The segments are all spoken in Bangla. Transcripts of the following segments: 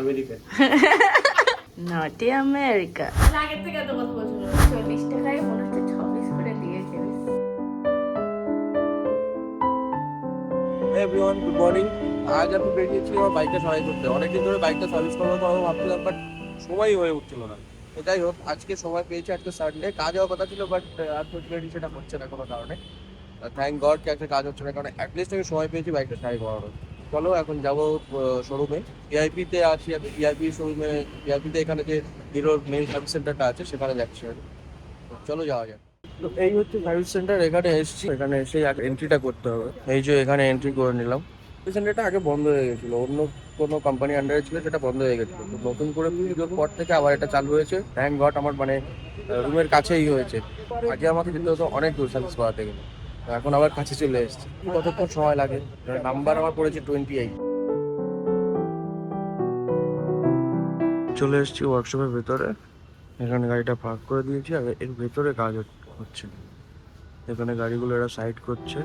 আমেরিকায়। নটি আমেরিকা আগের থেকে তো কথা বলছিল চল্লিশ টাকায় মনে হচ্ছে ছাব্বিশ করে দিয়েছে এভরিওয়ান গুড মর্নিং আজ আমি বেরিয়েছি আমার বাইকটা সবাই করতে। অনেকদিন ধরে বাইকটা সার্ভিস করব করব ভাবছিলাম বাট সময়ই হয়ে উঠছিল না। তো যাই হোক আজকে সময় পেয়েছি আজকে সানডে কাজ হওয়ার কথা ছিল বাট আনফর্চুনেটলি সেটা হচ্ছে না কোনো কারণে। থ্যাংক গড কি একটা কাজ হচ্ছে না কারণ অ্যাটলিস্ট আমি সময় পেয়েছি বাইকটা ট্রাই করানোর। চলো এখন যাব শোরুমে ভিআইপিতে আছি আমি। ভিআইপি শোরুমে ভিআইপিতে এখানে যে হিরোর মেন সার্ভিস সেন্টারটা আছে, সেখানে যাচ্ছি চলো যাওয়া যাক। এই হচ্ছে সার্ভিস সেন্টার এখানে এসেছি। এখানে এসে এন্ট্রিটা করতে হবে। এই যে এখানে এন্ট্রি করে নিলাম। সার্ভিস সেন্টারটা আগে বন্ধ হয়ে গেছিল। অন্য কোনো কোম্পানি আন্ডারে ছিল, সেটা বন্ধ হয়ে গেছিল। নতুন করে পুজোর পর থেকে আবার এটা চালু হয়েছে। থ্যাংক গড আমার মানে রুমের কাছেই হয়েছে। আগে আমাকে যেতে হতো অনেক দূর সার্ভিস করাতে গেলে এখন আবার কাছে চলে এসেছে। কতক্ষণ সময় লাগে? নাম্বার আমার পড়েছে টোয়েন্টি এইট চলে এসেছি ওয়ার্কশপের ভেতরে। এখানে গাড়িটা পার্ক করে দিয়েছি আর এর ভেতরে কাজ হচ্ছে- এখানে গাড়িগুলো এরা সাইড করছে।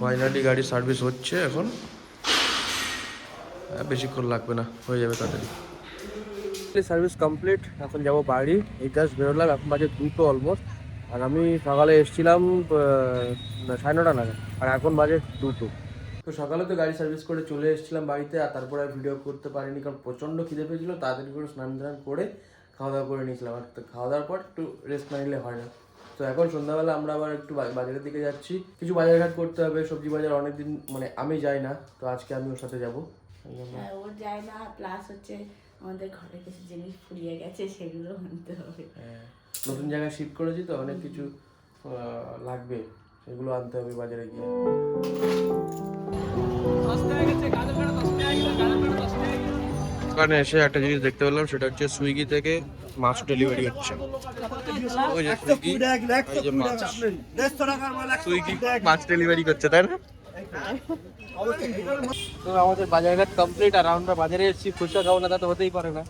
ফাইনালি গাড়ি সার্ভিস হচ্ছে এখন। বেশিক্ষণ লাগবে না, হয়ে যাবে তাড়াতাড়ি। সার্ভিস কমপ্লিট এখন যাব বাড়ি। এই জাস্ট বেরোলাম, এখন বাজে দুটো অলমোস্ট আর আমি সকালে এসেছিলাম সাড়ে নটা নাগাদ। আর এখন বাজে দুটো। তো সকালে তো গাড়ি সার্ভিস করে চলে এসেছিলাম বাড়িতে, আর তারপরে আর ভিডিও করতে পারিনি। কারণ প্রচণ্ড খিদে পেয়েছিল তাড়াতাড়ি করে স্নান টান করে খাওয়া দাওয়া করে নিয়েছিলাম। আর খাওয়া দাওয়ার পর একটু রেস্ট না নিলে হয় না। তো এখন সন্ধ্যাবেলা আমরা আবার একটু বাজারের দিকে যাচ্ছি। কিছু বাজারঘাট করতে হবে, সবজি বাজার অনেকদিন মানে আমি যাই না। তো আজকে আমি ওর সাথে যাব। হ্যাঁ যায় না। প্লাস হচ্ছে আমাদের ঘরে কিছু জিনিস ফুরিয়ে গেছে সেগুলো আনতে হবে। হ্যাঁ, নতুন জায়গায় শিফট করেছি তো অনেক কিছু লাগবে সেগুলো আনতে হবে বাজারে গিয়ে। ওখানে এসে একটা জিনিস দেখতে পেলাম সেটা হচ্ছে সুইগি থেকে মাছ ডেলিভারি হচ্ছে। ওই যে সুইগি মাছ। সুইগি মাছ ডেলিভারি করছে তাই না? তো আমাদের বাজারঘাট কমপ্লিট আর আমরা বাজারে এসেছি। ফুচকা খাব না তা তো হতেই পারে না।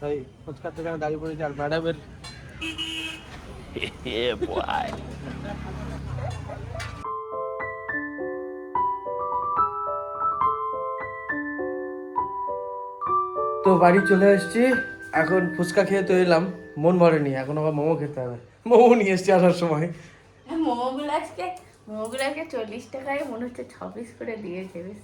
তাই ফুচকার দোকানে দাঁড়িয়ে পড়েছি আর ম্যাডামের তো বাড়ি চলে এসেছি। এখন ফুচকা খেয়ে তো এলাম। মন ভরেনি এখন আবার মোমো খেতে হবে। মোমো নিয়ে এসেছি আসার সময়। হ্যাঁ মোমোগুলো আজকে মোমোগুলো আজকে চল্লিশ টাকায় মনে হচ্ছে ছাব্বিশ করে দিয়েছে বেশ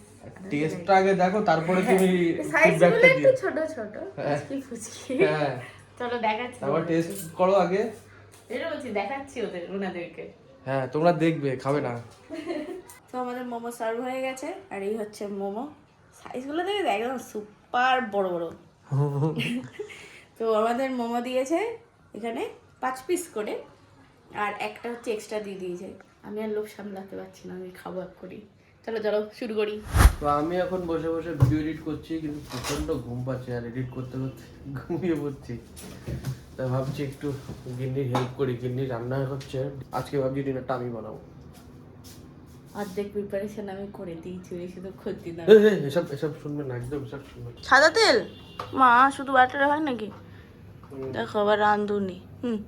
টেস্টটা আগে দেখো তারপরে তুমি সাইজগুলো একটু ছোট ছোট ফুচকি ফুচকি। হ্যাঁ। চলো দেখাচ্ছি। তারপর টেস্ট করো আগে। এটা বলছি দেখাচ্ছি ওদের ওনাদেরকে। হ্যাঁ তোমরা দেখবে খাবে না। তো আমাদের মোমো সার্ভ হয়ে গেছে আর এই হচ্ছে মোমো। সাইজগুলো দেখে একদম সুপার বড় বড়। তো আমাদের মোমো দিয়েছে এখানে পাঁচ পিস করে আর একটা হচ্ছে এক্সট্রা দিয়ে দিয়েছে। আমি আর লোভ সামলাতে পারছি না আমি খাব এক করি চলো চলো শুরু করি। তো আমি এখন বসে বসে ভিডিও এডিট করছি কিন্তু প্রচণ্ড ঘুম পাচ্ছে আর এডিট করতে করতে ঘুমিয়ে পড়ছি। তাই ভাবছি একটু গিন্নির হেল্প করি গিন্নি রান্না হচ্ছে আজকে ভাবছি ডিনারটা আমি বানাবো। অর্ধেক প্রিপারেশন আমি করে দিয়েছি ওই শুধু ক্ষতি না। এসব এসব শুনবে না একদম এসব। সাদা তেল? মা শুধু বাটারে হয় নাকি? দেখো আবার রান্ধুনি হুম।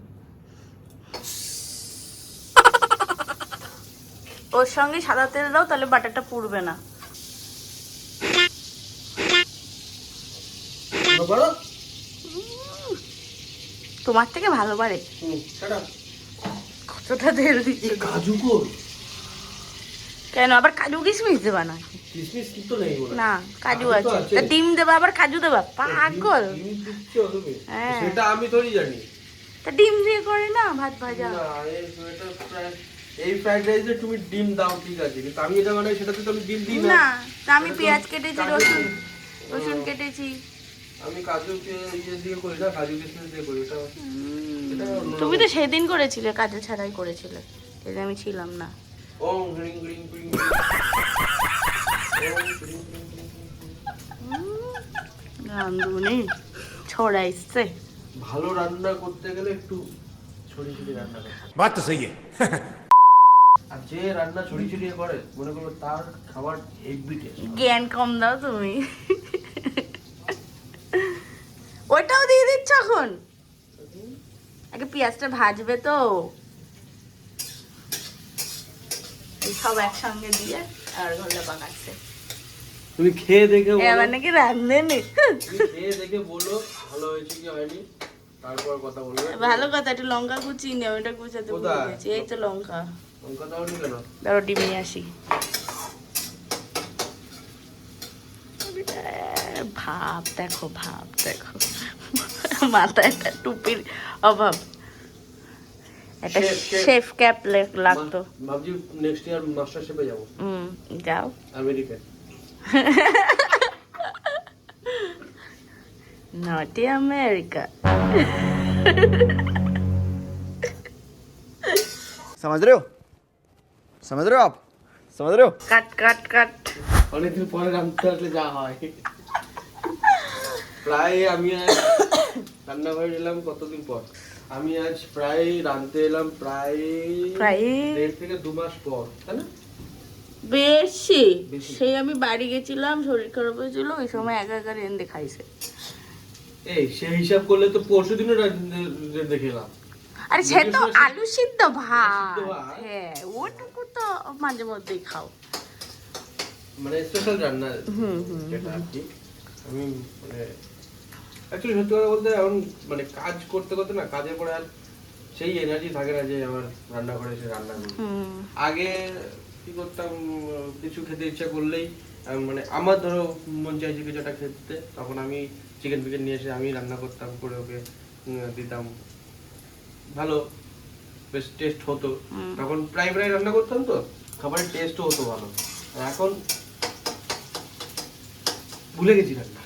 ওর সঙ্গে সাদা তেল দাও তাহলে বাটারটা পুড়বে না। তোমার থেকে ভালো পারে। কতটা তেল দিচ্ছি? কাজু কেন আবার কাজু কিশমিশ দেবা না? না কাজু আছে। ডিম দেবা আবার কাজু দেবা? পাগল। ডিম হ্যাঁ। সেটা আমি জানি। তা ডিম দিয়ে করে না ভাত ভাজা। না এই ফ্রাইড রাইসে তুমি ডিম দাও ঠিক আছে। কিন্তু আমি এটা মানে সেটাতে তো আমি ডিম দিই না। আমি পেঁয়াজ কেটেছি রসুন রসুন কেটেছি। আমি কাজু ইয়ে দিয়ে করি না কাজু দিয়ে করি এটা তুমি তো সেদিন করেছিলে কাজু ছাড়াই করেছিলে। সেদিন আমি ছিলাম না। ও গ্রিং গ্রিং গ্রিং রান্ধুনি ছড়াইছে ভালো রান্না করতে গেলে একটু ছড়িয়ে ছড়িয়ে রান্না করতে বাত তো সহি আর যে রান্না ছড়ি ছড়িয়ে করে মনে করো তার খাবার জ্ঞান কম দাও তুমি। ওটাও দিয়ে দিচ্ছ এখন? আগে পেঁয়াজটা ভাজবে তো। সব একসঙ্গে দিয়ে আর পাকাচ্ছে তুমি খেয়ে দেখে এবার নাকি নি খেয়ে দেখে বলো ভালো হয়েছে কি হয়নি? তারপর কথা বলবে। ভালো কথা একটু লঙ্কা কুচি নে ওইটা কুচাতে ভুলে গেছি। এই তো লঙ্কা। ধরো ডিম নিয়ে আসি ভাব দেখো ভাব দেখো মাথায় একটা টুপির অভাব একটা Chef, chef. শেফ ক্যাপ লাগতো মা- ভাবছি নেক্সট ইয়ার মাস্টার শেফে যাবো হুম যাও আমেরিকায় নটি আমেরিকা समझ रहे हो समझ रहे हो आप समझ रहे हो কাট কাট কাট অনেকদিন পরে রান্নতে আসলে যা হয় প্রায় আমি আজ রান্নাঘরে এলাম কতদিন পর আমি আজ প্রায় রাঁধতে এলাম প্রায় প্রায় দেড় থেকে দু মাস পর তাই না বেশি বেশি। সেই আমি বাড়ি গেছিলাম শরীর খারাপ হয়েছিল ওই সময় একা একা রেন্দে খাইছে এই সে হিসাব করলে তো পরশু দিনও দেখে এলাম আরে সে তো আলু সিদ্ধ ভাত। হ্যাঁ ওটুকু তো মাঝে মধ্যেই খাও। মানে স্পেশাল রান্না হুম, হুম, যেটা আর কি। আমি মানে অ্যাকচুয়ালি সত্যি কথা বলতে এখন মানে কাজ করতে করতে না কাজের পরে আর সেই এনার্জি থাকে না যে আমার রান্না করে এসে রান্না করি হুম। আগে কি করতাম কিছু খেতে ইচ্ছা করলেই মানে আমার ধরো মন চাইছে কিছুটা খেতে তখন আমি চিকেন ফিকেন নিয়ে এসে আমি রান্না করতাম করে ওকে দিতাম। ভালো বেশ টেস্ট হতো। তখন প্রায় প্রায় রান্না করতাম তো খাবারের টেস্টও হতো ভালো। এখন ভুলে গেছি রান্না।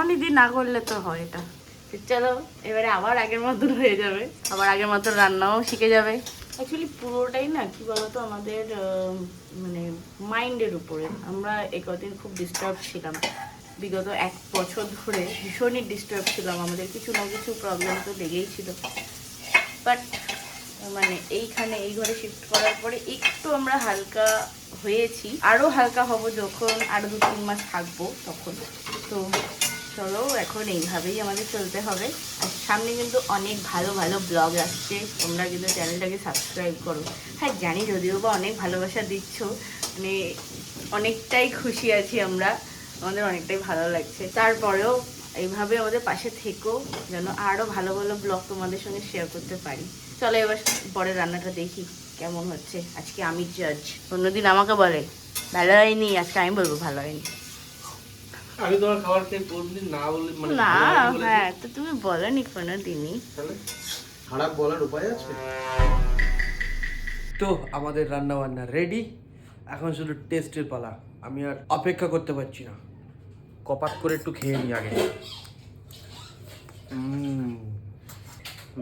অনেকদিন না করলে তো হয় এটা। তো চলো এবারে আবার আগের মতন হয়ে যাবে। আবার আগের মতন রান্নাও শিখে যাবে। অ্যাকচুয়ালি পুরোটাই না কি বলতো আমাদের মানে মাইন্ডের উপরে। আমরা এ কদিন খুব ডিস্টার্ব ছিলাম। বিগত এক বছর ধরে ভীষণই ডিস্টার্ব ছিলাম। আমাদের কিছু না কিছু প্রবলেম তো লেগেই ছিল। বাট মানে এইখানে, এই ঘরে শিফট করার পরে একটু আমরা হালকা হয়েছি। আরও হালকা হব যখন আরও দু তিন মাস থাকব তখন। তো চলো, এখন এইভাবেই আমাদের চলতে হবে। আর সামনে কিন্তু অনেক ভালো ভালো ব্লগ আসছে। তোমরা কিন্তু চ্যানেলটাকে সাবস্ক্রাইব করো। হ্যাঁ জানি যদিও বা অনেক ভালোবাসা দিচ্ছ। মানে অনেকটাই খুশি আছি আমরা। আমাদের অনেকটাই ভালো লাগছে। তারপরেও এইভাবে আমাদের পাশে থেকো যেন আরও ভালো ভালো ব্লগ তোমাদের সঙ্গে শেয়ার করতে পারি। চলো এবার পরে রান্নাটা দেখি কেমন হচ্ছে। আজকে আমি জাজ অন্যদিন আমাকে বলে ভালো হয়নি আজকে আমি বলব ভালো হয়নি। আমি তোমার খাবার খেয়ে কোনদিন না বলে মানে না? হ্যাঁ তো তুমি বলনি কোনো দিনই খারাপ বলার উপায় আছে? তো আমাদের রান্না বান্না রেডি এখন শুধু টেস্টের পালা। আমি আর অপেক্ষা করতে পারছি না। কপাত করে একটু খেয়ে নিই আগে।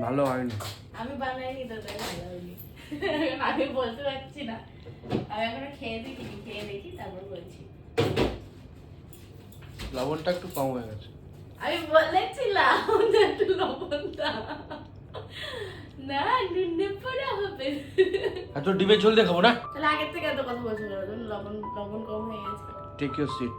ভালো হয়নি। আমি বানাইনি তো তাই ভালো হয়নি। আমি বলতে পারছি না। আমি এখন খেয়ে দেখি খেয়ে দেখি তারপর বলছি। লবণটা একটু কম হয়ে গেছে। আমি বলেছিলাম যে একটু লবণ দাও। না নুনে পড়া হবে। এত ডিমের ঝোল দেখাবো না? তাহলে আগের থেকে এত কথা বলছিল লবণ লবণ কম হয়ে গেছে। Take your seat